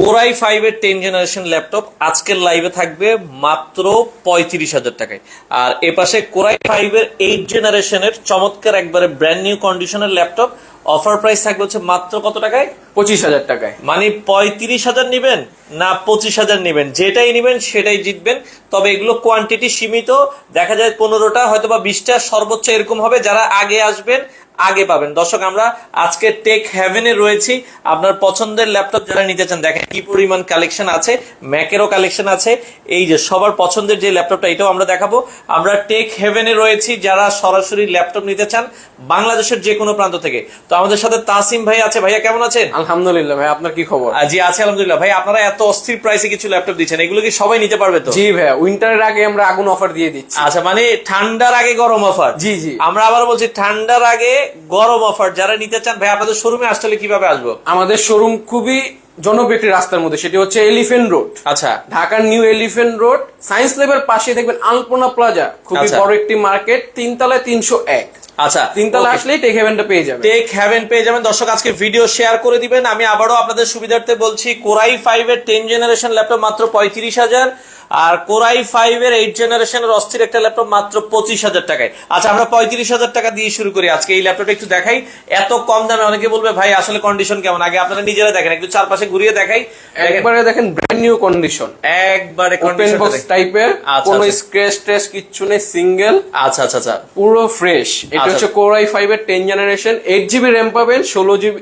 Core i five এর ten generation laptop আজকের লাইভে থাকবে মাত্র পঁয়ত্রিশ হাজার টাকায়। আর এ পাশে কোরাই ফাইভ এর এইট জেনারেশনের চমৎকার একবারে ব্র্যান্ড নিউ কন্ডিশনের ল্যাপটপ অফার প্রাইস থাকবে হচ্ছে মাত্র কত টাকায়? পঁচিশ হাজার টাকায়। মানে পঁয়ত্রিশ হাজার নিবেন না পঁচিশ হাজার নিবেন। যেটাই নিবেন সেটাই জিতবেন। তবে এগুলো কোয়ান্টিটি সীমিত। দেখা যায় পনেরোটা হয়তো বা বিশটা সর্বোচ্চ এরকম হবে। যারা আগে আসবেন আগে পাবেন। দর্শক আমরা আজকে টেক হ্যাভেনে রয়েছি। আপনার পছন্দের ল্যাপটপ যারা নিতে চান দেখেন কি পরিমাণ কালেকশন আছে ম্যাকেরও কালেকশন আছে। এই যে সবার পছন্দের যে ল্যাপটপটা এটাও আমরা দেখাবো। আমরা টেক হেভেনে রয়েছি যারা সরাসরি ল্যাপটপ নিতে চান বাংলাদেশের যে কোনো প্রান্ত থেকে। তো আমাদের সাথে তাসিম ভাই আছে। ভাইয়া কেমন আছেন? আলহামদুলিল্লাহ ভাই আপনার কি খবর? জি আছে আলহামদুলিল্লাহ। ভাই আপনারা এত অস্থির প্রাইসে কিছু ল্যাপটপ দিচ্ছেন এগুলো কি সবাই নিতে পারবে তো? জি ভাই উইন্টারের আগে আমরা আগুন অফার দিয়ে দিচ্ছি। আচ্ছা মানে ঠান্ডার আগে গরম অফার জি, জি। আমরা আবার বলছি ঠান্ডার আগে গরম অফার যারা নিতে চান ভাই আপনাদের শোরুমে আসলে কীভাবে আসব? আমাদের শোরুম খুবই জনপ্রিয় একটি রাস্তার মধ্যে সেটি হচ্ছে এলিফেন্ট রোড আচ্ছা। ঢাকার নিউ এলিফেন্ট রোড সায়েন্স লেবের পাশে দেখবেন আলপনা প্লাজা খুবই আচ্ছা। বড় একটি মার্কেট তিনতলায় তিনশো এক। আচ্ছা তিনতলা. আসলেই টেক হেভেনটা পেয়ে যাবে টেক হ্যাভেন পেয়ে যাবেন। দর্শক আজকে ভিডিও শেয়ার করে দিবেন। আমি আবারও আপনাদের সুবিধার্থে বলছি কোরাই ফাইভ এর টেন জেনারেশন ল্যাপটপ মাত্র পঁয়ত্রিশ হাজার। আর কোরাই ফাইভ এর এইট জেনারেশনের অস্থির একটা ল্যাপটপ মাত্র পঁচিশ হাজার টাকায়। আচ্ছা আমরা পঁয়ত্রিশ হাজার টাকা দিয়ে শুরু করি আজকে। এই ল্যাপটপটা একটু দেখাই। এত কম দামে অনেকে বলবে ভাই আসলে কন্ডিশন কেমন? আগে আপনারা নিজেরা দেখেন একটু চারপাশে ঘুরিয়ে দেখাই। একবারে দেখেন ব্র্যান্ড নিউ কন্ডিশন একবারে ওপেন বক্স টাইপের আচ্ছা, কোনো আচ্ছা। স্ক্র্যাচ ট্রেস কিচ্ছু নেই সিঙ্গেল আচ্ছা আচ্ছা আচ্ছা। পুরো ফ্রেশ এটা আচ্ছা। হচ্ছে কোরাই ফাইভ এর ten generation eight GB RAM পাবেন ষোলো জিবি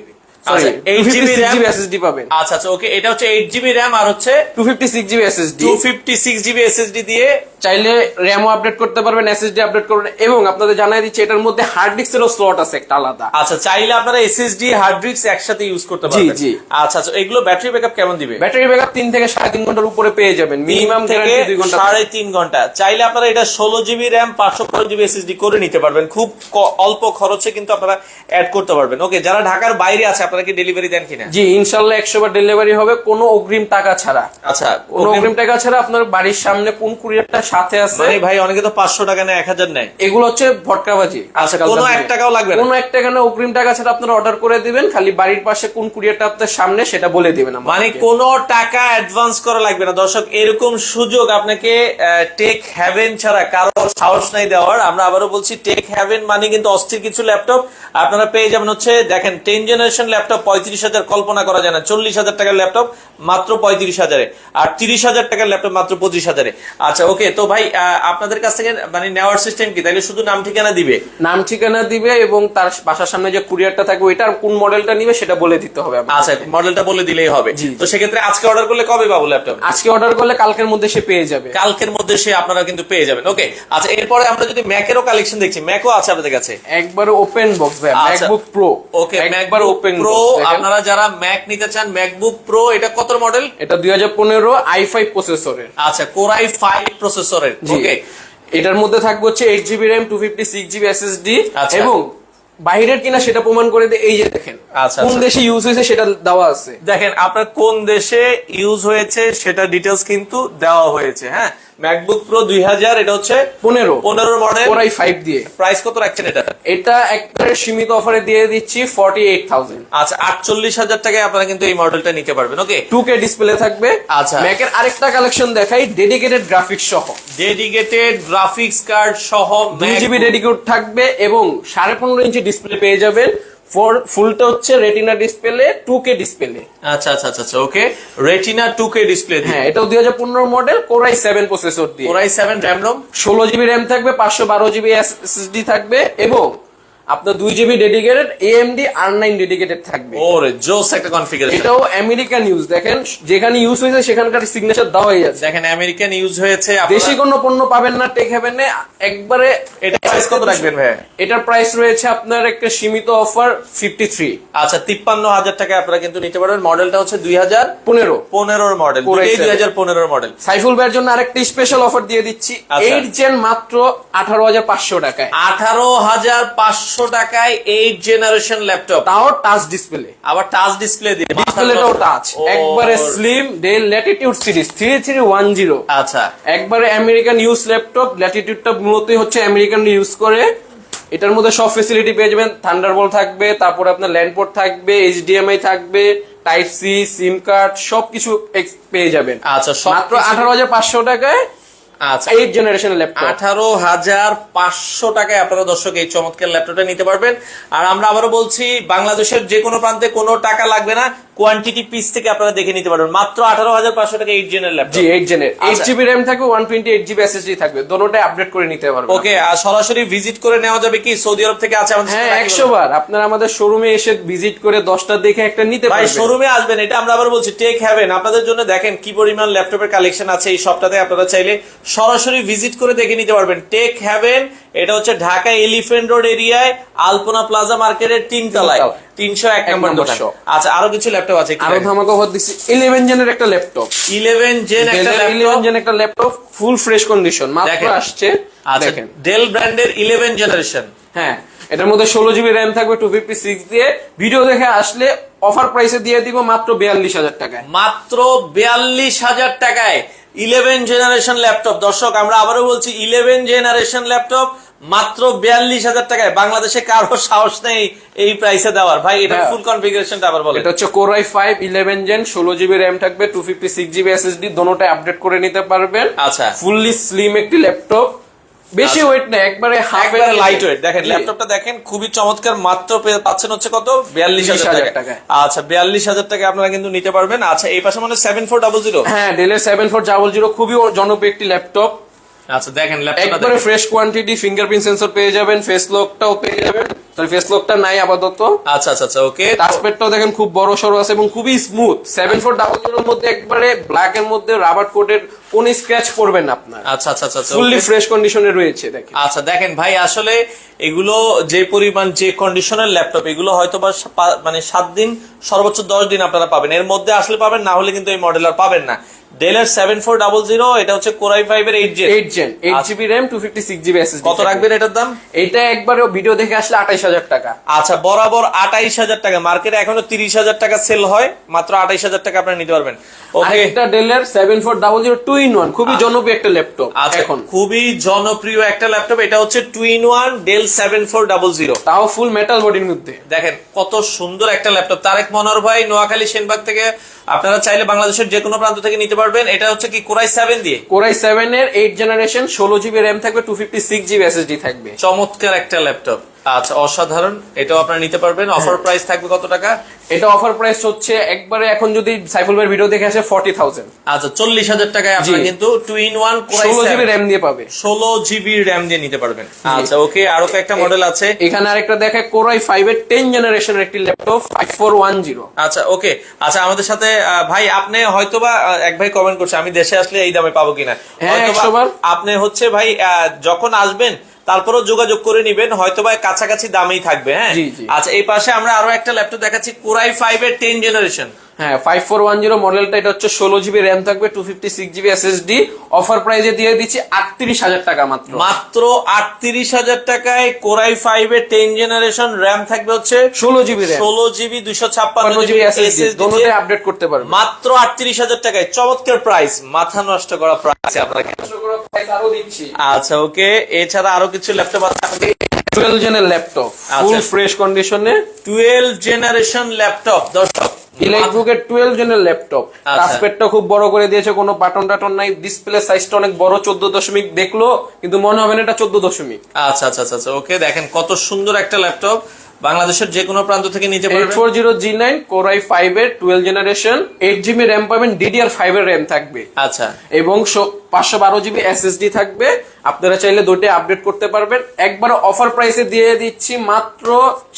আচ্ছা, 8 GB RAM এসএসডি পাবেন। আচ্ছা আচ্ছা ওকে এটা হচ্ছে এইট জিবি র্যাম আর হচ্ছে two fifty six GB SSD two fifty six GB SSD দিয়ে চাইলে র্যামও আপডেট করতে পারবেন এসএসডি আপডেট করবেন এবং আপনাদের জানাই দিচ্ছি এটার মধ্যে হার্ড ডিস্কেরও স্লট আছে একটা আলাদা। আচ্ছা চাইলে আপনারা এসএসডি হার্ড ডিস্ক একসাথে ইউজ করতে পারবেন। জি। জি আচ্ছা আচ্ছা এগুলো ব্যাটারি ব্যাকআপ কেমন দিবে? ব্যাটারি ব্যাকআপ তিন থেকে সাড়ে তিন ঘণ্টার উপরে পেয়ে যাবেন মিনিমাম থেকে থেকে দুই ঘণ্টা। সাড়ে তিন ঘণ্টা। চাইলে আপনারা এটা ষোলো জিবি র্যাম পাঁচশো পনেরো জিবি এসএসডি করে নিতে পারবেন। খুব অল্প খরচে কিন্তু আপনারা অ্যাড করতে পারবেন। ওকে যারা ঢাকার বাইরে আছে আপনারা কি ডেলিভারি দেন কিনা? জি ইনশাল্লাহ একশো বার ডেলিভারি হবে কোনো অগ্রিম টাকা ছাড়া। আচ্ছা কোনো অগ্রিম টাকা ছাড়া আপনার বাড়ির সামনে কোন কুরিয়ারটা সাথে আছে। মানে ভাই অনেকে তো পাঁচশো টাকা নেয় এক হাজার নেয়। এগুলো হচ্ছে ভটকাবাজি আচ্ছা, কোনো এক টাকাও লাগবে না? কোনো এক টাকা না অগ্রিম টাকা ছাড়া আপনারা অর্ডার করে দিবেন। খালি বাড়ির পাশে কোন কুরিয়ারটা আপনার সামনে সেটা বলে দিবেন। মানে কোনো টাকা অ্যাডভান্স করা লাগবে না। দর্শক এরকম সুযোগ আপনাকে টেক হ্যাভেন ছাড়া কারও সাহস নাই দেওয়ার। আমরা আবারও বলছি টেক হ্যাভেন মানে কিন্তু অস্থির কিছু ল্যাপটপ আপনারা পেয়ে যাবেন হচ্ছে দেখেন টেন জেনারেশন ল্যাপটপ পঁয়ত্রিশ হাজার কল্পনা করা যায় না। চল্লিশ হাজার টাকার ল্যাপটপ মাত্র পঁয়ত্রিশ হাজারে। আর তিরিশ হাজার টাকার ল্যাপটপ মাত্র পঁচিশ হাজারে। আচ্ছা ওকে তো ভাই আপনাদের কাছ থেকে মানে নেওয়ার সিস্টেম কি? তাহলে শুধু নাম ঠিকানা দিবে? নাম ঠিকানা দিবে এবং তার বাসার সামনে যে কুরিয়ারটা থাকবে ওইটার কোন মডেলটা নিবে সেটা বলে দিতে হবে আচ্ছা মডেলটা বলে দিলেই হবে। তো সেক্ষেত্রে আজকে অর্ডার করলে কবে পাবো ল্যাপটপ আজকে অর্ডার করলে কালকের মধ্যে সে পেয়ে যাবে। কালকের মধ্যে সে আপনারা কিন্তু পেয়ে যাবেন। ওকে আচ্ছা এরপরে আমরা যদি ম্যাকেরও কালেকশন দেখছি ম্যাকও আছে আপনাদের কাছে? একবার ওপেন বক্স ভাই। ম্যাকবুক প্রো ওকে একবার ওপেন প্রো আপনারা যারা ম্যাক নিতে চান ম্যাকবুক প্রো এটা কত মডেল এটা দুই হাজার পনেরো আই ফাইভ প্রসেসরের আচ্ছা কোরাই ফাইভ প্রসেসরের। ওকে এটার মধ্যে থাকবে হচ্ছে eight GB RAM two fifty six GB SSD. এবং বাইরের কিনা সেটা প্রমাণ করে দিয়ে এই যে দেখেন আচ্ছা, কোন আচ্ছা। দেশে ইউজ হয়েছে সেটা দেওয়া আছে। দেখেন আপনার কোন দেশে ইউজ হয়েছে সেটা ডিটেলস কিন্তু দেওয়া হয়েছে হ্যাঁ? ম্যাকবুক প্রো দুই হাজার এটা হচ্ছে পনেরো। পনেরো মডেল ওরাই ফাইভ দিয়ে। প্রাইস কত রাখছেন এটা? এটা একবারে সীমিত অফারে দিয়ে দিচ্ছি ফর্টি এইট থাউজেন্ড আচ্ছা আটচল্লিশ হাজার টাকায় আপনারা কিন্তু এই মডেলটা নিতে পারবেন ওকে টু কে ডিসপ্লে থাকবে। আচ্ছা। ম্যাকের আরেকটা কালেকশন দেখাই ডেডিকেটেড গ্রাফিক্স সহ। ডেডিকেটেড গ্রাফিক্স কার্ড সহ জিবি ডেডিকেট থাকবে এবং সাড়ে পনেরো ইঞ্চি ডিসপ্লে পেয়ে যাবেন। ফোর ফুলটা হচ্ছে retina display two K display আচ্ছা আচ্ছা আচ্ছা okay retina two K display হ্যাঁ এটাও দুই হাজার পনেরো model core i seven processor দিয়ে। Core i seven RAM ROM ষোলো জিবি র্যাম থাকবে পাঁচশো বারো জিবি এসএসডি থাকবে এবং আপনার দুই GB dedicated AMD R nine dedicated থাকবে। ওরে জোস একটা কনফিগারেশন এটাও আমেরিকান ইউজ দেখেন যেখানে ইউজ হয়েছে সেখানকার সিগনেচার দেওয়া হয়ে যাচ্ছে দেখেন আমেরিকান ইউজ হয়েছে বেশি কোনো পণ্য পাবেন না টেক হ্যাভেন একবারে এটা প্রাইস কত রাখবেন ভাই? এটার প্রাইস রয়েছে আপনার একটা সীমিত অফার 53 আচ্ছা 53000 টাকায় আপনারা কিন্তু নিতে পারবেন। মডেলটা হচ্ছে 2015 15 এর মডেল দুই 2015 এর মডেল সাইফুল ভাইয়ের জন্য আরেকটা স্পেশাল অফার দিয়ে দিচ্ছি। আচ্ছা। 8 জেন মাত্র 18500 টাকায়। 18500 আটশো টাকায় এইট জেনারেশন ল্যাপটপ তাও টাচ ডিসপ্লে আবার টাচ ডিসপ্লে দিয়ে ডিসপ্লেটাও টাচ একবারে slim Latitude series three three one zero আচ্ছা। একবারে আমেরিকান ইউজ ল্যাপটপ ল্যাটিটিউডটা মূলতই হচ্ছে আমেরিকান ইউজ করে। এটার মধ্যে সব ফেসিলিটি পেয়ে যাবেন। থান্ডারবল থাকবে তারপর আপনার ল্যান্ডপোর্ট থাকবে এইচডিএমআই থাকবে টাইপ সি সিম কার্ড সবকিছু পেয়ে যাবেন। আচ্ছা মাত্র আঠারো হাজার পাঁচশো টাকায় আচ্ছা। এইট জেনারেশনের ল্যাপটপ আঠারো হাজার পাঁচশো টাকায় আপনারা দর্শক এই চমৎকার ল্যাপটপটা নিতে পারবেন। আর আমরা আবারও বলছি বাংলাদেশের যে কোনো প্রান্তে কোনো টাকা লাগবে না কোয়ান্টিটি পিস থেকে আপনারা দেখে নিতে পারবেন। মাত্র আঠারো হাজার পাঁচশো টাকা এইট জেনের জি এইট জেনের এইট আচ্ছা। জিবি র্যাম থাকবে one twenty eight GB SSD থাকবে। দোনোটাই আপডেট করে নিতে পারবেন ওকে আর সরাসরি ভিজিট করে নেওয়া যাবে কি? সৌদি আরব থেকে আছে আমাদের হ্যাঁ একশো বার আপনারা আমাদের শোরুমে এসে ভিজিট করে দশটা দেখে একটা নিতে পারবেন। শোরুমে আসবেন এটা আমরা আবার বলছি টেক হ্যাভেন আপনাদের জন্য দেখেন কি পরিমাণ ল্যাপটপের কালেকশন আছে এই সপ্তাহে আপনারা চাইলে সরাসরি ভিজিট করে দেখে নিতে পারবেন। টেক হ্যাভেন এটা হচ্ছে ঢাকা এলিফেন্ট রোড এরিয়ায় আলপনা প্লাজা মার্কেটের তিন তলায়। তিনতলায়। তিনশো এক নম্বর দোকান। আচ্ছা আরও কিছু ল্যাপটপ আছে আরও ধামাকা অফার দিচ্ছি। ইলেভেন জেনের একটা ল্যাপটপ ইলেভেন জেন একটা ইলেভেন ল্যাপটপ জেন একটা ল্যাপটপ ফুল ফ্রেশ কন্ডিশন মাত্র আসছে। আচ্ছা দেখেন। ডেল ব্র্যান্ডের ইলেভেন জেনারেশন হ্যাঁ এটার মধ্যে ষোলো জিবি র্যাম থাকবে টু ফিফটি সিক্স দিয়ে। ভিডিও দেখে আসলে অফার প্রাইসে দিয়ে দিব মাত্র বিয়াল্লিশ হাজার টাকায়। মাত্র বিয়াল্লিশ হাজার টাকায়। Eleven generation laptop. দর্শক আমরা আবারও বলছি ইলেভেন জেনারেশন ল্যাপটপ মাত্র বিয়াল্লিশ হাজার টাকায়। বাংলাদেশে কারও সাহস নেই এই প্রাইসে দেওয়ার। ভাই এটা হ্যাঁ। ফুল কনফিগারেশনটা আবার বলে এটা হচ্ছে core i five eleven gen ষোলো জিবি র্যাম থাকবে two fifty six GB SSD দোনোটাই আপডেট করে নিতে পারবেন। আচ্ছা। ফুললি স্লিম একটি ল্যাপটপ। বেশি ওয়েট না একবারে হাফ এর লাইট ওয়েট দেখেন ল্যাপটপটা দেখেন খুবই চমৎকার মাত্র পাচ্ছেন হচ্ছে কত? বিয়াল্লিশ হাজার 42,000 টাকা আচ্ছা বিয়াল্লিশ হাজার টাকা আপনারা কিন্তু নিতে পারবেন। আচ্ছা এই পাশে মানে সেভেন ফোর ডাবল জিরো হ্যাঁ ডেলের সেভেন ফোর ডাবল জিরো খুবই জনপ্রিয় একটি ল্যাপটপ আচ্ছা দেখেন ল্যাপটপটা একবারে ফ্রেশ কোয়ান্টিটি ফিঙ্গারপ্রিন্ট সেন্সর পেয়ে যাবেন ফেস লকটাও পেয়ে যাবেন। তাহলে ফেস লকটা নাই আপাতত। আচ্ছা আচ্ছা আচ্ছা ওকে টাচপ্যাডটাও দেখেন খুব বড় সড়ো আছে এবং খুবই স্মুথ সেভেন ফোর ডাবল জিরোর মধ্যে একবারে ব্ল্যাক এর মধ্যে রাবার কোটের কোন স্ক্র্যাচ পড়বেন না আপনার। আচ্ছা আচ্ছা আচ্ছা ফুললি। ফ্রেশ কন্ডিশনে রয়েছে দেখেন। আচ্ছা দেখেন ভাই আসলে এগুলো যে পরিমাণ যে কন্ডিশনের ল্যাপটপ এগুলো হয়তো বা মানে সাত দিন সর্বোচ্চ দশ দিন আপনারা পাবেন। এর মধ্যে আসলে পাবেন না হলে কিন্তু এই মডেল আর পাবেন না। ডেলের সেভেন ফোর ডাবল জিরো এটা হচ্ছে কোরাই ফাইভ এর eight gen eight gen eight GB RAM two fifty six GB SSD কত রাখবেন এটার দাম? এটা একবারে ভিডিও দেখে আসলে আঠাইশ হাজার টাকা। আচ্ছা বরাবর আঠাইশ হাজার টাকা। মার্কেটে এখনও তিরিশ হাজার টাকা সেল হয় মাত্র আঠাইশ হাজার টাকা আপনারা নিতে পারবেন। ওকে আরেকটা ডেলের seven four double zero two in one খুবই জনপ্রিয় একটা ল্যাপটপ আচ্ছা এখন। খুবই জনপ্রিয় একটা ল্যাপটপ এটা হচ্ছে two in one Dell seven four double zero তাও ফুল মেটাল বডির মধ্যে। দেখেন কত সুন্দর একটা ল্যাপটপ তারেক মনোহর ভাই নোয়াখালী সেনবাগ থেকে আপনারা চাইলে বাংলাদেশের যে কোনো প্রান্ত থেকে নিতে পারবেন এটা হচ্ছে কি কোরাই সেভেন দিয়ে? কোরাই সেভেন এর এইট জেনারেশন ষোলো জিবি র্যাম থাকবে two fifty six GB SSD থাকবে। চমৎকার একটা ল্যাপটপ আচ্ছা অসাধারণ। এটাও আপনারা নিতে পারবেন। অফার প্রাইস থাকবে কত টাকা? এটা অফার প্রাইস হচ্ছে একবারে এখন যদি সাইফুল ভাইয়ের ভিডিও দেখে আসে ফর্টি থাউজেন্ড আচ্ছা চল্লিশ হাজার টাকায় আপনারা কিন্তু two in one core i ষোলো জিবি র্যাম দিয়ে পাবে। ষোলো জিবি র্যাম দিয়ে নিতে পারবেন। আচ্ছা ওকে আরও একটা মডেল আছে। এখানে আরেকটা দেখে কোরাই ফাইভ এর টেন জেনারেশনের একটি laptop five four one zero আচ্ছা ওকে আচ্ছা আমাদের সাথে ভাই আপনি হয়তোবা এক ভাই কমেন্ট করছে আমি দেশে আসলে এই দামে পাবো কিনা? হ্যাঁ, হয়তোবা আপনি হচ্ছে ভাই আহ, যখন আসবেন তারপরেও যোগাযোগ করে নিবেন হয়তো বা কাছাকাছি দামেই থাকবে হ্যাঁ। আচ্ছা এই পাশে আমরা আরও একটা ল্যাপটপ দেখাচ্ছি কোরাই ফাইভ এর টেন জেনারেশন হ্যাঁ ফাইভ ফোর ওয়ান জিরো মডেলটা এটা হচ্ছে ষোলো জিবি র্যাম থাকবে two fifty six GB SSD offer প্রাইজে দিয়ে দিচ্ছি আটত্রিশ হাজার টাকা মাত্র। মাত্র আটত্রিশ হাজার টাকায় কোরাই ফাইভ এর টেন জেনারেশন র্যাম থাকবে হচ্ছে ষোলো জিবি ষোলো জিবি দুশো ছাপ্পান্ন জিবি এসএসডি আপডেট করতে মাত্র আটত্রিশ হাজার টাকায়। চমৎকার প্রাইস মাথা নষ্ট করা প্রাইস আপনাকে আচ্ছা ওকে। এছাড়া আরও কিছু ল্যাপটপ আছে টুয়েলভ জেনের ল্যাপটপ। ফুল ফ্রেশ কন্ডিশনে জেনারেশন ল্যাপটপ দর্শক ইলেকট্রুকের টুয়েলভ জনের ল্যাপটপ আচ্ছা। টাচপ্যাডটা খুব বড় করে দিয়েছে কোনো বাটন টাটন নাই ডিসপ্লে সাইজটা অনেক বড় চোদ্দ দশমিক দেখল কিন্তু মনে হবে না এটা চোদ্দ দশমিক। আচ্ছা আচ্ছা আচ্ছা আচ্ছা ওকে দেখেন কত সুন্দর একটা ল্যাপটপ বাংলাদেশের যে কোনো প্রান্ত থেকে নিতে পারবেন four zero G nine core i five এর twelve generation eight GB RAM পাবেন ডিডিআর ফাইভ এর র্যাম থাকবে। আচ্ছা। এবং পাঁচশো বারো জিবি এসএসডি থাকবে। আপনারা চাইলে দুইটাই আপডেট করতে পারবেন। একবার অফার প্রাইসে দিয়ে দিচ্ছি মাত্র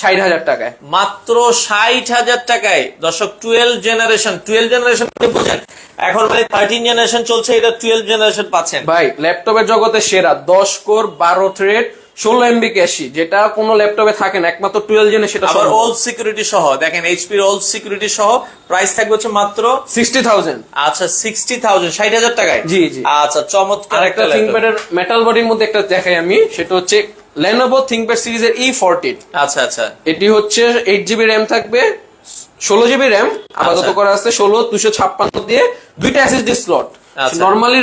ষাট হাজার টাকায়। মাত্র ষাট হাজার টাকায়। দর্শক টুয়েলভ জেনারেশন টুয়েলভ জেনারেশন বুঝেন। এখন মানে থার্টিন জেনারেশন চলছে এটা টুয়েলভ জেনারেশন পাচ্ছেন। ভাই ল্যাপটপের জগতে সেরা দশ কোর বারো থ্রেড ষোলো এমবি ক্যাশি যেটা কোনো ল্যাপটপে থাকে না একমাত্র টুয়েলভ জেনে সেটা আবার ওল্ড সিকিউরিটি সহ দেখেন এইচপির ওল্ড সিকিউরিটি সহ প্রাইস থাকবে হচ্ছে মাত্র সিক্সটি থাউজেন্ড আচ্ছা সিক্সটি থাউজেন্ড ষাট হাজার টাকায় জি, জি। আচ্ছা চমৎকার একটা থিঙ্কপ্যাডের মেটাল বডির মধ্যে একটা দেখাই আমি সেটা হচ্ছে লেনোভো থিঙ্কপ্যাড সিরিজের ই ফোরটিন আচ্ছা আচ্ছা এটি হচ্ছে এইট জিবি র্যাম থাকবে ষোলো জিবি র্যাম আপাতত আচ্ছা। করা আছে ষোলো দুশো ছাপ্পান্ন দিয়ে দুইটা এসএসডি স্লট। নরমালি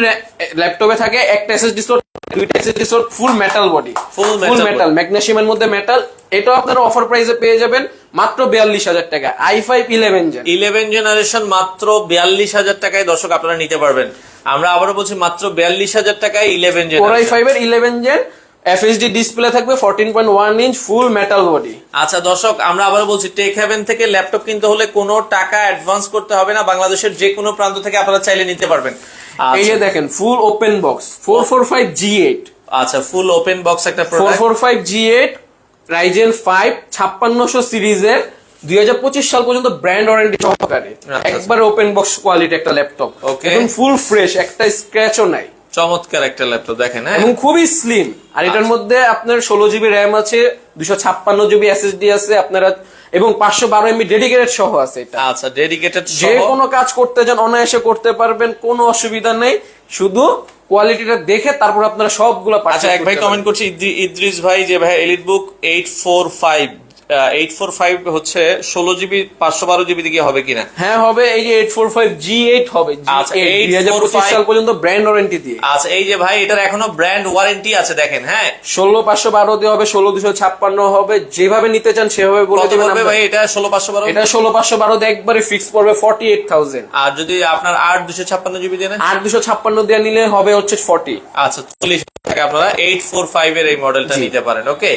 ল্যাপটপে থাকে একটা এসএসডি স্লট দুইটা SSD slot full metal body full metal ম্যাগনেসিয়ামের মধ্যে মেটাল এটাও আপনারা অফার প্রাইসে পেয়ে যাবেন মাত্র বিয়াল্লিশ হাজার টাকা। I five eleven gen eleven generation মাত্র বিয়াল্লিশ হাজার টাকায় দর্শক আপনারা নিতে পারবেন। আমরা আবারও বলছি মাত্র বিয়াল্লিশ হাজার টাকায় ইলেভেন কোর আই ফাইভ এর ইলেভেন জেন এফএসডি ডিসপ্লে থাকবে fourteen point one inch full metal body আচ্ছা দর্শক আমরা আবার বলছি টেক হ্যাভেন থেকে ল্যাপটপ কিনতে হলে কোনো টাকা অ্যাডভান্স করতে হবে না। বাংলাদেশের যে কোনো প্রান্ত থেকে আপনারা চাইলে নিতে পারবেন। এই যে আচ্ছা, দেখেন full open box four four five G eight আচ্ছা ফুল ওপেন বক্স একটা four four five G eight Ryzen five ছাপ্পান্নশো সিরিজের দুই হাজার পঁচিশ সাল পর্যন্ত ব্র্যান্ড ওয়ারেন্টি সহকারে। আচ্ছা। একবার ওপেন বক্স কোয়ালিটি একটা ল্যাপটপ. এবং ফুল ফ্রেশ একটা স্ক্র্যাচও নাই। চমৎকার একটা ল্যাপটপ দেখেন হ্যাঁ? এবং খুবই স্লিম আর এটার মধ্যে আপনার ষোলো জিবি র্যাম আছে দুশো ছাপ্পান্ন জিবি এসএসডি আছে আপনারা এবং পাঁচশো বারো এমবি ডেডিকেটেড সহ আছে এটা। আচ্ছা ডেডিকেটেড যে কোনো কাজ করতে যান অনায়াসে করতে পারবেন কোনো অসুবিধা নেই। শুধু কোয়ালিটিটা দেখে তারপর আপনারা সবগুলো আচ্ছা এক ভাই কমেন্ট করছি ইদ্রি- ইদ্রিস ভাই যে ভাই Elite Book eight four five eight four five হচ্ছে ষোলো জিবি পাঁচশো বারো জিবি দিকে হবে কিনা? হ্যাঁ হবে। এই যে eight four five G eight হবে। আচ্ছা, দুই হাজার পঁচিশ 845 সাল পর্যন্ত ব্র্যান্ড ওয়ারেন্টি দিয়ে। আচ্ছা এই যে ভাই এটার এখনও ব্র্যান্ড ওয়ারেন্টি আছে দেখেন হ্যাঁ? ষোলো পাঁচশো বারো দিয়ে হবে ষোলো দুশো ছাপ্পান্ন হবে। যেভাবে নিতে চান সেভাবে বলে দেবেন ভাই এটা? ষোলো পাঁচশো বারো? এটা ষোলো পাঁচশো বারো দিয়ে একবারে ফিক্স পড়বে ফর্টি এইট থাউজেন্ড আর যদি আপনার আট দুশো ছাপ্পান্ন জিবি দিয়ে আট দুশো ছাপ্পান্ন দিয়ে নিলে হবে হচ্ছে ফর্টি আচ্ছা চল্লিশ টাকা আপনারা এইট ফোর ফাইভ এর এই মডেলটা। নিতে পারেন ওকে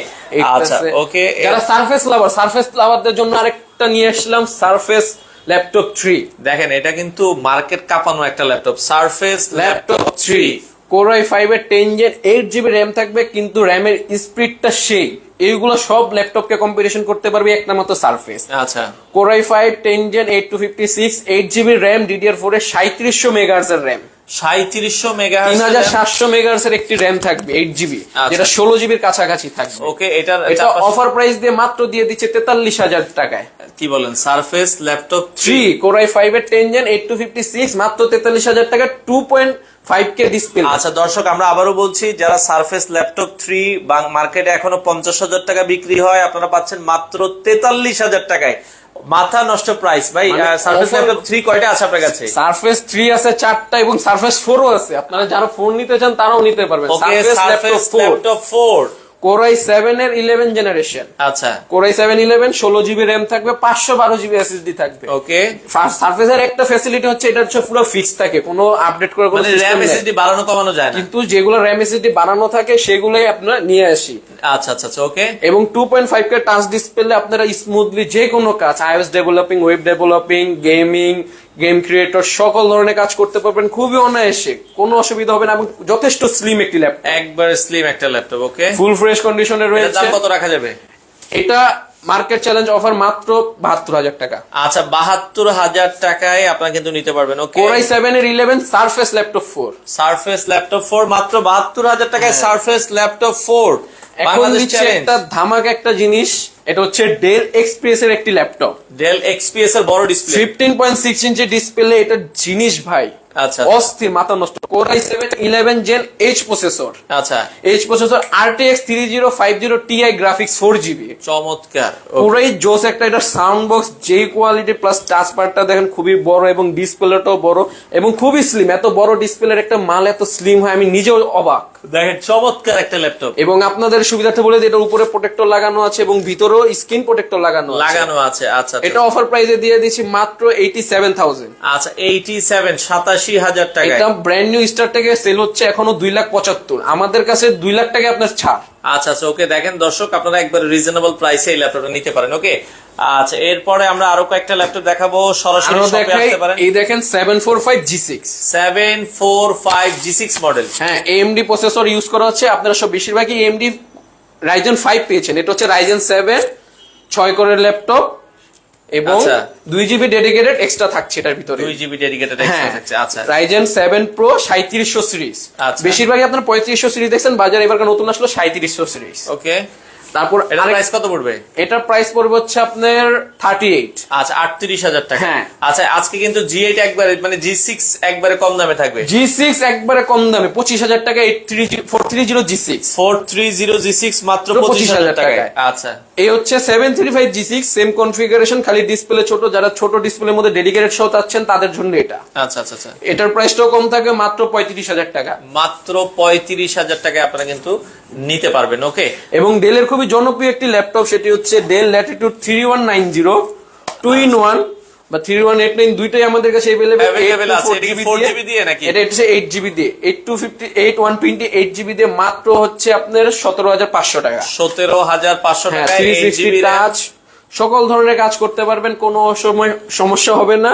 আচ্ছা ওকে যারা সারফেস লাভার সারফেস লাভারদের জন্য আরেকটা নিয়ে আসলাম সারফেস ল্যাপটপ থ্রি দেখেন এটা কিন্তু মার্কেট কাঁপানো একটা laptop Surface laptop three core i five এর ten gen eight GB RAM থাকবে কিন্তু র্যামের স্পিডটা সেই। এইগুলো সব ল্যাপটপকে কম্পিটিশন করতে পারবে একটা মাত্র সারফেস আচ্ছা। Core i five ten gen eight two fifty six eight GB RAM DDR four এর সাঁত্রিশশো মেগাহার্স এর র্যাম সাঁত্রিশশো মেগা তিন হাজার সাতশো মেগাহার্স এর একটি র্যাম থাকবে এইট জিবি আচ্ছা। যেটা ষোলো জিবির কাছাকাছি থাকবে। ওকে এটার এটা অফার প্রাইস দিয়ে মাত্র দিয়ে দিচ্ছে তেতাল্লিশ হাজার টাকায়। কি বলেন Surface laptop three core i five এর ten gen eight two fifty six মাত্র তেতাল্লিশ হাজার টাকা two point five K display আচ্ছা দর্শক আমরা আবারও বলছি যারা সারফেস ল্যাপটপ থ্রি মার্কেটে এখনও পঞ্চাশ হাজার টাকা বিক্রি হয় আপনারা পাচ্ছেন মাত্র তেতাল্লিশ হাজার টাকায়। মাথা নষ্ট প্রাইস ভাই সারফেস ল্যাপটপ থ্রি কয়টা আছে আপনার কাছে? সারফেস থ্রি আছে চারটা এবং সারফেস ও আছে। আপনারা যারা ফোন নিতে চান তারাও নিতে পারবেন। Surface laptop Surface four laptop four core i seven এর ইলেভেন জেনারেশন আচ্ছা। কোরাই সেভেন ইলেভেন ষোলো জিবি র্যাম থাকবে পাঁচশো বারো জিবি এসএসডি থাকবে। ওকে সারফেসের একটা ফ্যাসিলিটি হচ্ছে এটা হচ্ছে পুরো ফিক্স থাকে কোনো আপডেট করে কোনো মানে র্যাম নেই। এসএসডি বাড়ানো কমানো যায় না। কিন্তু যেগুলো র্যাম এসএসডি বানানো থাকে সেগুলোই আপনারা নিয়ে আসি। আচ্ছা আচ্ছা আচ্ছা ওকে এবং two point five K touch display আপনারা স্মুথলি যে কোনো কাজ iOS developing web developing gaming game creator সকল ধরনের কাজ করতে পারবেন খুবই অনায়াসে কোনো অসুবিধা হবে না এবং যথেষ্ট স্লিম একটি ল্যাপটপ একবার স্লিম একটা ল্যাপটপ ওকে ফুল ফ্রেশ কন্ডিশনে রয়েছে। দাম কত রাখা যাবে? এটা মার্কেট চ্যালেঞ্জ অফার মাত্র বাহাত্তর হাজার টাকা। আচ্ছা বাহাত্তর হাজার টাকায় আপনারা কিন্তু নিতে পারবেন ওকে কোরাই সেভেন এর eleven surface laptop four surface laptop four মাত্র বাহাত্তর হাজার টাকায় সারফেস ল্যাপটপ ফোর এখন একটা ধামাক একটা জিনিস এটা হচ্ছে ডেল এক্সপ্রেস এর একটি ল্যাপটপ ডেল এক্সপিএস এর বড় ডিসপ্লে ফিফটিন পয়েন্ট সিক্স ইঞ্চি ডিসপ্লে এটা জিনিস ভাই। আচ্ছা অস্থির মাথা নষ্ট। Core i seven eleven gen H processor আচ্ছা। H processor RTX three zero five zero Ti graphics four GB চমৎকার। পুরাই জোস একটা এটা সাউন্ড বক্স যেই কোয়ালিটি প্লাস টাচ পার্টটা দেখেন খুবই বড় এবং ডিসপ্লেটাও বড় এবং খুবই স্লিম এত বড় ডিসপ্লের একটা মাল এত স্লিম হয় আমি নিজেও অবাক। দেখেন চমৎকার একটা ল্যাপটপ। এবং আপনাদের সুবিধার্থে বলে এটার উপরে প্রোটেক্টর লাগানো আছে এবং ভিতরেও স্ক্রিন প্রোটেক্টর লাগানো লাগানো আছে আচ্ছা আচ্ছা। এটা অফার প্রাইসে দিয়ে দিচ্ছি মাত্র এইটি সেভেন থাউজেন্ড আচ্ছা এইটি সেভেন সাতাশি হাজার টাকা এটা ব্র্যান্ড নিউ স্টার থেকে সেল হচ্ছে এখনও দুই লাখ পঁচাত্তর। আমাদের কাছে দুই লাখ টাকা আপনার ছাড়। আচ্ছা আচ্ছা ওকে দেখেন দর্শক আপনারা একবার রিজনেবল প্রাইসে এই ল্যাপটপটা নিতে পারেন ওকে? আচ্ছা এরপরে আমরা আরও কয়েকটা ল্যাপটপ দেখাবো সরাসরি শপে আসতে পারেন। এই দেখেন seven four five G six seven four five G six model হ্যাঁ AMD প্রসেসর ইউজ করা হচ্ছে আপনারা সব বেশিরভাগই AMD Ryzen ফাইভ পেয়েছেন। এটা হচ্ছে Ryzen সেভেন ছয় কোরের ল্যাপটপ এবং আচ্ছা। দুই জিবি ডেডিকেটেড এক্সট্রা থাকছে এটার ভিতরে। দুই জিবি ডেডিকেটেড হ্যাঁ। থাকছে আচ্ছা। রাইজেন সেভেন প্রো সাঁত্রিশশো সিরিজ। আচ্ছা। বেশিরভাগই আপনার পঁয়ত্রিশশো সিরিজ দেখছেন বাজারে এবার নতুন আসলো সাঁত্রিশশো সিরিজ। ওকে। তারপর এটা প্রাইস কত পড়বে? এটার প্রাইস পড়বে হচ্ছে আপনার থার্টি এইট আচ্ছা আটত্রিশ হাজার টাকা। হ্যাঁ। আচ্ছা আজকে কিন্তু জি এইট একবারে মানে জি সিক্স একবারে কম দামে থাকবে। জি সিক্স একবারে কম দামে পঁচিশ হাজার টাকা eight three four three zero G six four three zero G six মাত্র পঁচিশ হাজার 25,000 টাকায়। টাকায়। আচ্ছা। এই হচ্ছে seven three five G six same configuration খালি ডিসপ্লে ছোট যারা ছোট ডিসপ্লের মধ্যে ডেডিকেটেড সহ চাচ্ছেন তাদের জন্য এটা। আচ্ছা আচ্ছা আচ্ছা। এটার প্রাইসটাও কম থাকে মাত্র পঁয়ত্রিশ হাজার টাকা। মাত্র পঁয়ত্রিশ হাজার টাকায় আপনারা কিন্তু নিতে পারবেন ওকে এবং ডেলের খুবই জনপ্রিয় একটি ল্যাপটপ সেটি হচ্ছে Dell Latitude three one nine zero two in one বা থ্রি ওয়ান এইট নাইন দুইটাই আমাদের কাছে Available আছে। 4GB দিয়ে নাকি? এটা হচ্ছে এইট জিবি দিয়ে eight two fifty eight one twenty eight GB দিয়ে মাত্র হচ্ছে আপনার সতেরো হাজার পাঁচশো টাকা সতেরো হাজার পাঁচশো হ্যাঁ জিবি টাচ সকল ধরনের কাজ করতে পারবেন কোনো সময় সমস্যা হবে না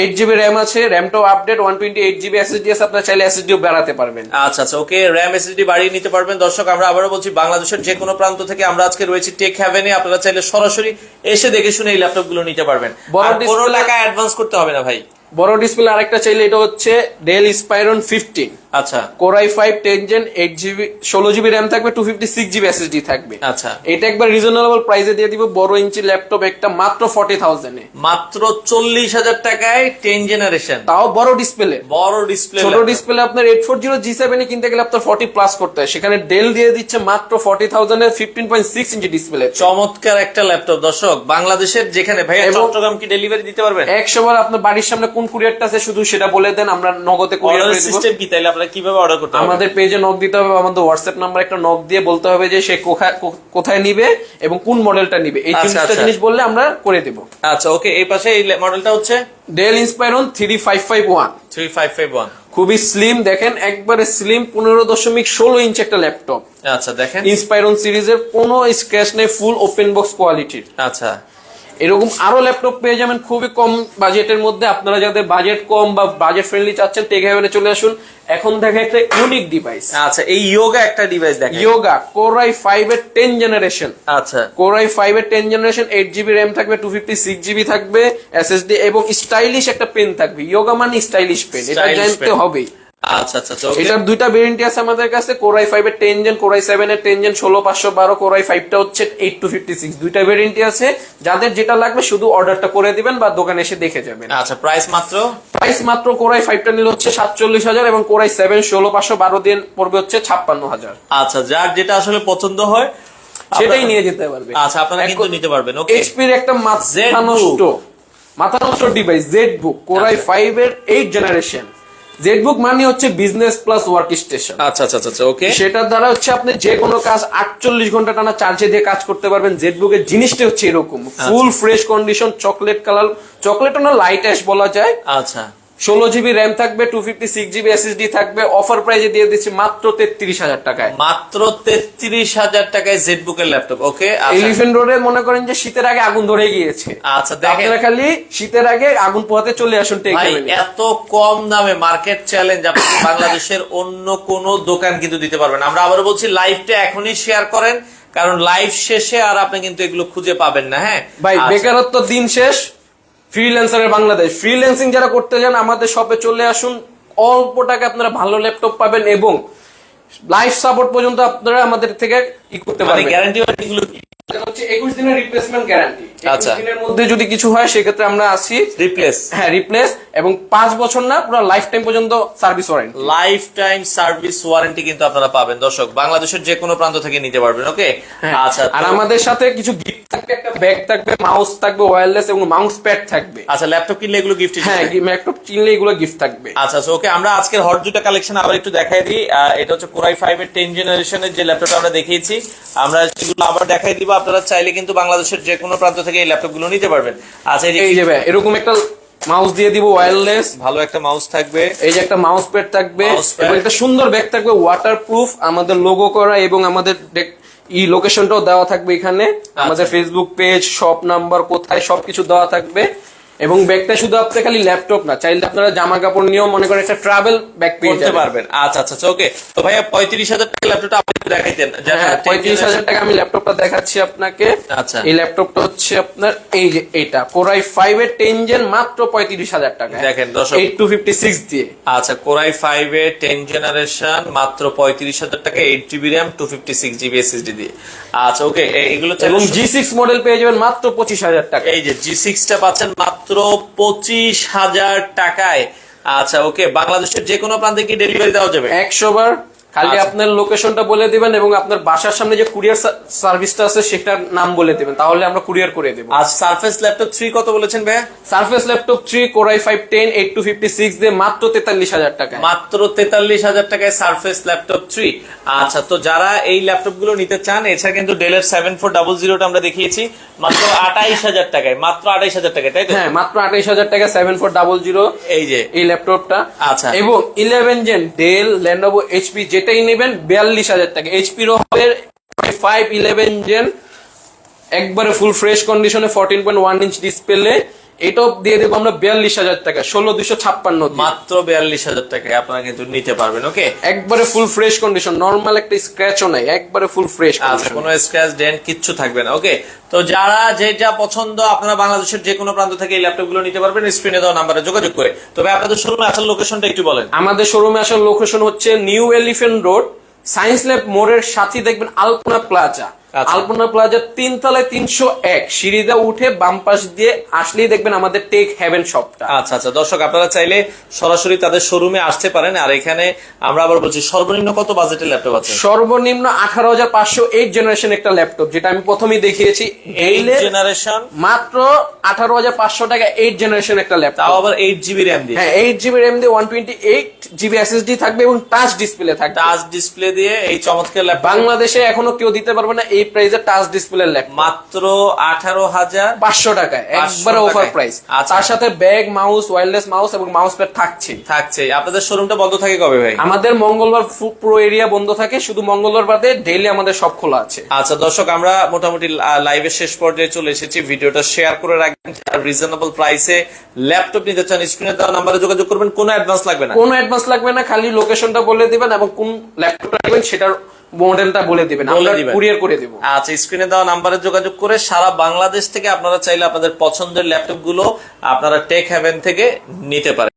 এইট জিবি র্যাম আছে র্যামটাও update one twenty eight GB SSD আছে আপনার চাইলে এসএসডিও বাড়াতে পারবেন। আচ্ছা আচ্ছা ওকে র্যাম এসএসডি বাড়িয়ে নিতে পারবেন। দর্শক আমরা আবারও বলছি বাংলাদেশের যে কোনো প্রান্ত থেকে আমরা আজকে রয়েছি টেক হ্যাভেনে আপনারা চাইলে সরাসরি এসে দেখে শুনে এই ল্যাপটপগুলো নিতে পারবেন। কোনো এলাকায় টাকা অ্যাডভান্স করতে হবে না ভাই। বড় ডিসপ্লে আরেকটা চাইলে এটা হচ্ছে ডেল স্পাইরন ফিফটিন আচ্ছা। Core i five ten gen eight GB ষোলো জিবি র্যাম থাকবে two fifty six GB SSD থাকবে। আচ্ছা। এটা একবার রিজনেবল প্রাইসে দিয়ে দিব বড় ইঞ্চি ল্যাপটপ একটা মাত্র ফর্টি থাউজেন্ডে মাত্র চল্লিশ হাজার টাকায় টেন জেনারেশন তাও বড় ডিসপ্লে বড় ডিসপ্লে ছোট ডিসপ্লে আপনার eight four zero G seven কিনতে গেলে আপনার ফর্টি প্লাস করতে হয়। সেখানে ডেল দিয়ে দিচ্ছে মাত্র forty thousand fifteen point six ইঞ্চি ডিসপ্লে চমৎকার একটা ল্যাপটপ দর্শক বাংলাদেশের যেখানে ভাইয়া চট্টগ্রাম কি ডেলিভারি দিতে পারবেন? একশো বার আপনার বাড়ির সামনে কোন কুরিয়ারটা আছে শুধু সেটা বলে দেন আমরা নগদে কুরিয়ার করে দিব। সিস্টেম কি তাইলে আপনারা কীভাবে অর্ডার করতে পারবেন আমাদের পেজে নক দিতে হবে আমাদের হোয়াটসঅ্যাপ নাম্বার একটা নক দিয়ে বলতে হবে যে সে কোথা- কোথায় নিবে এবং কোন মডেলটা নিবে। এই আচ্ছা, তিনটা আচ্ছা। জিনিস বললে আমরা করে দেব। আচ্ছা ওকে এই পাশে এই মডেলটা হচ্ছে? Dell three five five one খুবই স্লিম দেখেন একবারে স্লিম পনেরো দশমিক ষোলো ইঞ্চ একটা ল্যাপটপ আচ্ছা দেখেন। ইন্সপাইরন সিরিজের কোনো স্ক্র্যাচ নেই ফুল ওপেন বক্স কোয়ালিটির আচ্ছা। এরকম আরও ল্যাপটপ পেয়ে যাবেন খুবই কম বাজেটের মধ্যে। আপনারা যাদের বাজেট কম বা বাজেট ফ্রেন্ডলি চাচ্ছেন টেক হেভেনে চলে আসুন। এখন দেখে একটা ইউনিক ডিভাইস আচ্ছা এই ইয়োগা একটা ডিভাইস দেখেন। ইয়োগা কোরাই ফাইভ এর টেন জেনারেশন আচ্ছা। কোরাই ফাইভ এর ten generation eight GB RAM থাকবে টু ফিফটি সিক্স জিবি থাকবে এসএসডি এবং স্টাইলিশ একটা পেন থাকবে। ইয়োগা মানে স্টাইলিশ পেন এটা জানতে। হবেই। আচ্ছা আচ্ছা আচ্ছা এটার দুইটা ভেরিয়েন্ট আছে আমাদের কাছে কোরাই ফাইভ এর ten gen core i seven এর টেন জেন ষোলো পাঁচশো বারো কোরাই ফাইভটা হচ্ছে এইট টু ফিফটি সিক্স দুইটা আছে যাদের যেটা লাগবে শুধু অর্ডারটা করে দিবেন বা দোকানে এসে দেখে যাবেন। আচ্ছা প্রাইস মাত্র? প্রাইস মাত্র কোরাই ফাইভটা নিলে হচ্ছে সাতচল্লিশ হাজার এবং কোরাই সেভেন ষোলো পাঁচশো বারো দিন পড়বে হচ্ছে ছাপ্পান্ন হাজার। আচ্ছা যার যেটা আসলে পছন্দ হয় সেটাই নিয়ে যেতে পারবে আচ্ছা আপনারা কিন্তু নিতে পারবেন ওকে এইচপির একটা। নষ্ট মাথা নষ্ট device Z book core i. Five এর এইট জেনারেশন জেড বুক মানে হচ্ছে বিজনেস প্লাস ওয়ার্ক স্টেশন আচ্ছা আচ্ছা আচ্ছা ওকে সেটার দ্বারা হচ্ছে আপনি যে কোনো কাজ আটচল্লিশ ঘণ্টা টানা চার্জে দিয়ে কাজ করতে পারবেন। জেটবুক বুকের জিনিসটা হচ্ছে এরকম। আচ্ছা। Full fresh condition chocolate colour chocolate না লাইট অ্যাশ বলা যায়। আচ্ছা। ষোলো জিবি র্যাম থাকবে two fifty six GB SSD থাকবে অফার প্রাইজে দিয়ে দিচ্ছি মাত্র তেত্রিশ হাজার টাকায়। মাত্র তেত্রিশ হাজার টাকায় জেড বুকের ল্যাপটপ ওকে এলিফেন্ট রোডে মনে করেন যে শীতের আগে আগুন ধরে গিয়েছে। আচ্ছা দেখেন। আপনারা খালি শীতের আগে আগুন পোহাতে চলে আসুন এত কম দামে মার্কেট চ্যালেঞ্জ আপনি বাংলাদেশের অন্য কোন দোকান কিন্তু দিতে পারবেন আমরা আবার বলছি লাইভটা এখনই শেয়ার করেন কারণ লাইভ শেষে আর আপনি কিন্তু এগুলো খুঁজে পাবেন না হ্যাঁ? ভাই আচ্ছা। বেকারত্ব দিন শেষ ফ্রিল্যান্সারের বাংলাদেশ। ফ্রিল্যান্সিং যারা করতে চান আমাদের শপে চলে আসুন। অল্প টাকা আপনারা ভালো ল্যাপটপ পাবেন এবং লাইফ সাপোর্ট পর্যন্ত আপনারা আমাদের থেকে ই করতে পারেন পারবেন। গ্যারান্টি হচ্ছে একুশ দিনের রিপ্লেসমেন্ট গ্যারান্টি আচ্ছা। দিনের মধ্যে যদি কিছু হয় সেক্ষেত্রে আমরা আসি রিপ্লেস হ্যাঁ রিপ্লেস এবং পাঁচ বছর না পুরো লাইফ টাইম পর্যন্ত service warranty lifetime service warranty কিন্তু আপনারা পাবেন। দর্শক বাংলাদেশের যে কোনো প্রান্ত থেকে নিতে পারবেন ওকে আচ্ছা আর আমাদের সাথে কিছু গিফট থাকবে একটা ব্যাগ থাকবে মাউস থাকবে ওয়্যারলেস এবং মাউস প্যাড থাকবে। আচ্ছা ল্যাপটপ কিনলে এগুলো গিফট হ্যাঁ ল্যাপটপ কিনলে এগুলো গিফট থাকবে। আচ্ছা ওকে আমরা আজকের হট দুটা কালেকশন আবার একটু দেখাই দিই। এটা হচ্ছে কোরাই ফাইভ এর টেন জেনারেশনের যে ল্যাপটপ আমরা দেখিয়েছি। আমরা সেগুলো আবার দেখাই দিব আপনারা চাইলে কিন্তু বাংলাদেশের যে কোনো প্রান্ত থেকে এই ল্যাপটপগুলো নিতে পারবেন। আচ্ছা এই যে এরকম একটা মাউস দিয়ে দিব ওয়্যারলেস ভালো একটা মাউস থাকবে। এই যে একটা মাউস প্যাড থাকবে। এবং একটা সুন্দর ব্যাগ থাকবে ওয়াটার প্রুফ আমাদের লোগো করা এবং আমাদের ই লোকেশনটাও দেওয়া থাকবে এখানে। আমাদের ফেসবুক পেজ শপ নাম্বার কোথায় সবকিছু দেওয়া থাকবে। এবং ব্যাগটা শুধু আপনি খালি ল্যাপটপ না চাইলে আপনারা জামা কাপড় নিয়েও মনে করেন একটা ট্রাভেল ব্যাগ পেয়ে যাবেন। পারবেন। আচ্ছা আচ্ছা ওকে তো ভাইয়া পঁয়ত্রিশ হাজার টাকা ল্যাপটপটা আপনি দেখাইতেন হ্যাঁ 10 পঁয়ত্রিশ হাজার টাকা আমি ল্যাপটপটা দেখাচ্ছি আপনাকে। আচ্ছা। এই ল্যাপটপটা হচ্ছে আপনার এই যে এটা কোরাই ফাইভ এর টেন জেন মাত্র পঁয়ত্রিশ হাজার টাকা। দেখেন, দর্শক। এইট টু ফিফটি সিক্স দিয়ে। আচ্ছা কোরাই ফাইভ এর টেন জেনারেশন মাত্র পঁয়ত্রিশ হাজার টাকা eight GB RAM two fifty six GB SSD দিয়ে। আচ্ছা ওকে এগুলো এবং জি সিক্স মডেল পেয়ে যাবেন মাত্র পঁচিশ হাজার টাকা। এই যে জি সিক্সটা পাচ্ছেন মাত্র পঁচিশ হাজার টাকায়। আচ্ছা ওকে, বাংলাদেশের যে কোনো প্রান্তে কি ডেলিভারি দেওয়া যাবে? একশো বার খালি আচ্ছা। আপনার লোকেশনটা বলে দিবেন এবং আপনার বাসার সামনে যে কুরিয়ার সার্ভিসটা আছে সেটার নাম বলে দিবেন। তাহলে আমরা কুরিয়ার করে দেবো। আর সারফেস ল্যাপটপ থ্রি কত বলেছেন ভাইয়া? Surface laptop three core i five ten eight two fifty six দিয়ে মাত্র তেতাল্লিশ হাজার টাকা মাত্র তেতাল্লিশ হাজার টাকায় সারফেস ল্যাপটপ থ্রি আচ্ছা তো যারা এই ল্যাপটপগুলো নিতে চান এছাড়া কিন্তু ডেলের সেভেন ফোর ডাবল জিরোটা আমরা দেখিয়েছি মাত্র আঠাইশ হাজার টাকায় মাত্র আঠাইশ হাজার টাকায় তাই তো? হ্যাঁ মাত্র আঠাইশ হাজার টাকা সেভেন ফোর ডাবল জিরো এই যে। এই ল্যাপটপটা আচ্ছা। এবং eleven gen Dell Lenovo HP যেটাই নেবেন বিয়াল্লিশ হাজার টাকা। এইচপি হবে ফাইভ ইলেভেন জেন একবারে ফুল ফ্রেশ কন্ডিশনে fourteen point one inch display এটাও দিয়ে দেবো আমরা বিয়াল্লিশ হাজার টাকা ষোলো দুশো ছাপ্পান্ন। মাত্র বিয়াল্লিশ হাজার টাকায় আপনারা কিন্তু নিতে পারবেন ওকে একবারে ফুল ফ্রেশ কন্ডিশন নর্মাল একটা স্ক্র্যাচও নাই একবারে ফুল ফ্রেশ আচ্ছা কোনো স্ক্র্যাচ ডেন্ট কিচ্ছু থাকবে না ওকে তো যারা যেটা পছন্দ আপনারা বাংলাদেশের যে কোনো প্রান্ত থেকে এই ল্যাপটপগুলো নিতে পারবেন স্ক্রিনে দেওয়া নাম্বারে যোগাযোগ করে। তবে আপনাদের শোরুমে আসার লোকেশনটা একটু বলেন। আমাদের শোরুমে আসার লোকেশন হচ্ছে New Elephant Road Science Lab মোড়ের সাথে দেখবেন আলপনা প্লাজা। আলপনা প্লাজা তিন তলায় তিনশো এক। সিঁড়িদা উঠে বাম পাশ দিয়ে আসলেই দেখবেন আমাদের টেক হ্যাভেন শপটা আচ্ছা আচ্ছা। দর্শক আপনারা চাইলে সরাসরি তাদের শোরুমে আসতে পারেন। আর এখানে আমরা আবার বলছি সর্বনিম্ন কত বাজেটের ল্যাপটপ আছে? সর্বনিম্ন আঠারো হাজার পাঁচশো এইট জেনারেশন একটা ল্যাপটপ যেটা আমি প্রথমেই দেখিয়েছি। এইলে জেনারেশন মাত্র আঠারো হাজার পাঁচশো টাকা এইট জেনারেশন একটা তাও আবার এইট জিবি র্যাম দিয়ে। হ্যাঁ এইট জিবি র্যাম দিয়ে one twenty eight GB SSD থাকবে এবং টাচ ডিসপ্লে থাকবে। টাচ ডিসপ্লে দিয়ে এই চমৎকার ল্যাপটপ বাংলাদেশে এখনও কেউ দিতে পারবে না। এই প্রাইসে টাচ ডিসপ্লে ল্যাপটপ মাত্র আঠারো হাজার পাঁচশো টাকায় 500 একবারে অফার প্রাইস আচ্ছা। তার সাথে ব্যাগ মাউস ওয়্যারলেস মাউস এবং মাউস প্যাড থাকছে থাকছে আপনাদের শোরুমটা বন্ধ থাকে কবে ভাই? আমাদের মঙ্গলবার পুরো এরিয়া বন্ধ থাকে শুধু মঙ্গলবার বাদে ডেইলি আমাদের সব খোলা আছে। আচ্ছা দর্শক আমরা মোটামুটি লাইভের শেষ পর্যায়ে চলে এসেছি। ভিডিওটা শেয়ার করে রাখবেন রিজনেবল প্রাইসে ল্যাপটপ নিতে চান স্ক্রিনে দেওয়া নাম্বারে যোগাযোগ করবেন। কোনো অ্যাডভান্স লাগবে না। কোনো অ্যাডভান্স লাগবে না খালি লোকেশনটা বলে দিবেন এবং কোন ল্যাপটপটা নেবেন সেটার মডেলটা বলে দিবেন আমরা কুরিয়ার করে দেব। আচ্ছা স্ক্রিনে দেওয়া নাম্বারে যোগাযোগ করে সারা বাংলাদেশ থেকে আপনারা চাইলে আপনাদের পছন্দের ল্যাপটপগুলো আপনারা টেক হ্যাভেন থেকে নিতে পারেন।